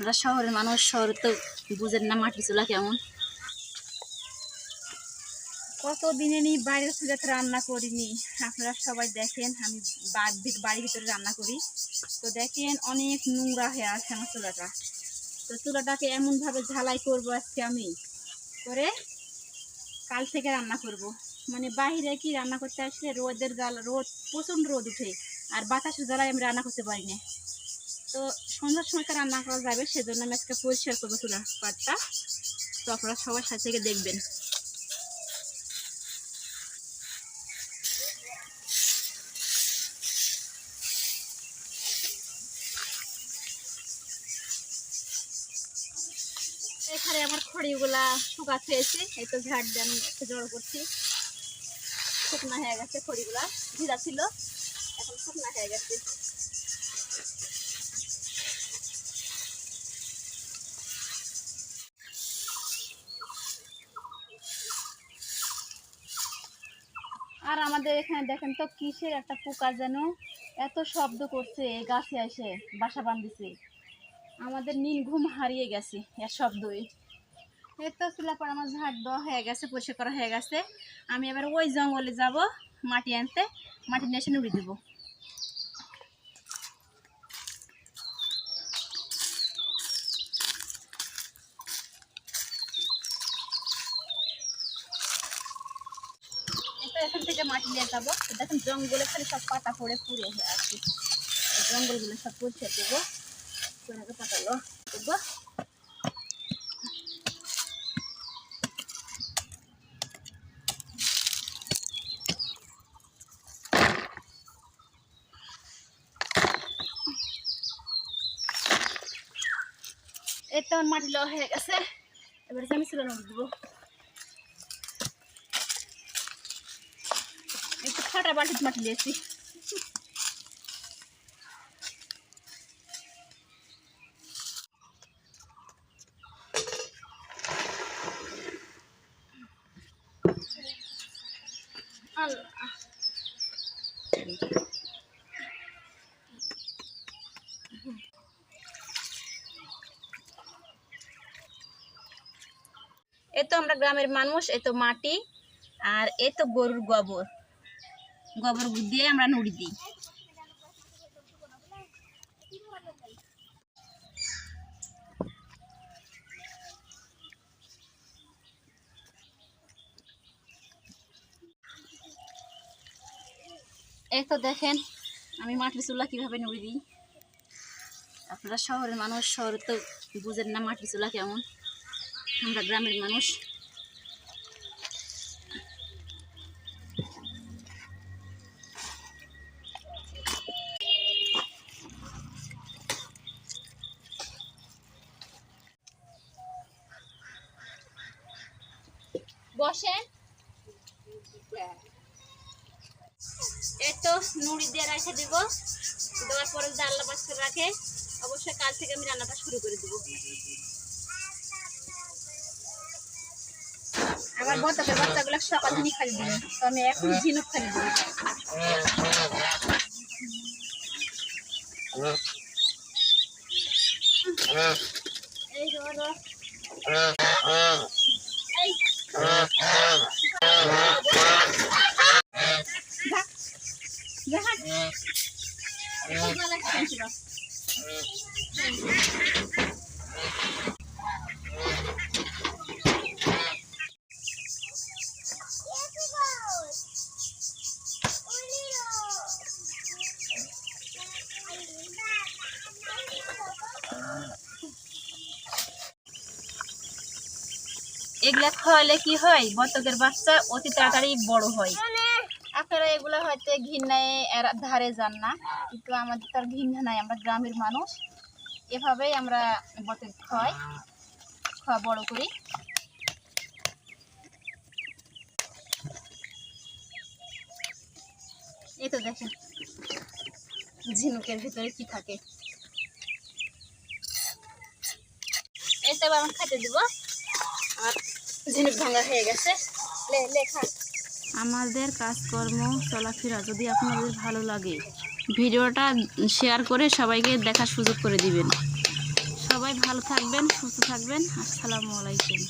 আপনারা শহরের মানুষ, শহরে তো বুঝেন না মাটি চুলা কেমন। কত দিনে নি বাইরের চুলাতে রান্না করিনি, আপনারা সবাই দেখেন, আমি বাড়ির ভিতরে রান্না করি। তো দেখেন অনেক নোংরা হয়ে আছে আমার চুলাটা। তো চুলাটাকে এমনভাবে ঝালাই করব আজকে আমি, করে কাল থেকে রান্না করব। মানে বাইরে কি রান্না করতে আসলে রোদের গাল রোদ প্রচণ্ড রোদ উঠে, আর বাতাসের জ্বালায় আমি রান্না করতে পারি না। তো সন্ধ্যার সময়টা রান্না করা যাবে, সেজন্য আমি আজকে পরিষ্কার করব চুলা পাটটা তো আপনারা সবাই সাথে থেকে দেখবেন। এখানে আমার খড়িগুলা শুকাতে এসে এই তো ঝাড় দিয়ে আমি জড়ো করছি। শুকনা হয়ে গেছে খড়িগুলা, ভিজা ছিল, এখন শুকনা হয়ে গেছে। আর আমাদের এখানে দেখেন তো কিসের একটা পোকা যেন এত শব্দ করছে গাছে এসে বাসা বাঁধিছে। আমাদের নীল ঘুম হারিয়ে গেছে এর শব্দই। এই তো চুলা পর আমার ঝাড় দেওয়া হয়ে গেছে, পরিষ্কার করা হয়ে গেছে। আমি এবার ওই জঙ্গলে যাব, মাটি আনতে, মাটি এসে নুড়ি দেবো। এখান থেকে মাটি নিয়ে যাব। দেখেন জঙ্গলে খালি সব পাতা পড়ে পুড়ে হয়ে আছে। জঙ্গলগুলো সব পরিষ্কার করে পাতালো তো মাটি লওয়া হয়ে গেছে। এবার আমি চুলো দেবো। ফাটা বাটিতে মাটি আল্লাহ এ তো আমরা গ্রামের মানুষ, এ তো মাটি, আর এ তো গরুর গোবর। গোবর দিয়ে আমরা নুড়ি দিই। এই তো দেখেন, আমি মাটির চুলা কীভাবে নুড়ি দিই। আপনারা শহরের মানুষ, শহরে তো বুঝেন না মাটির চুলা কেমন। আমরা গ্রামের মানুষ। বসেন। এই তো নুড়ি দিয়ে রেখে দিব। দেওয়ার পরে যদি আল্লাহ পাস করে রাখে অবশ্যই কাল থেকে আমি রান্নাটা শুরু করে দেবো। আমার বতকের বাচ্চাগুলো সকাল দিনই খালি দিবে তো আমি এখন ঝিনুক খালি দিব এই ধরো এই এগুলা খাওয়ালে কি হয়? বতকের বাচ্চা অতি তাড়াতাড়ি বড় হয়। আপনারা এগুলো হয়তো ঘৃণায় এর ধারে যান না। কিন্তু আমাদের তার ঘৃণা নাই, আমরা গ্রামের মানুষ। এভাবেই আমরা বতক খাওয়াই, খাওয়া বড় করি। এই তো দেখেন, ঝিনুকের ভিতরে কি থাকে। তো আমি খেতে দিব। আমাদের কাজকর্ম, চলাফেরা যদি আপনাদের ভালো লাগে, ভিডিওটা শেয়ার করে সবাইকে দেখার সুযোগ করে দিবেন। সবাই ভালো থাকবেন, সুস্থ থাকবেন। আসসালামু আলাইকুম।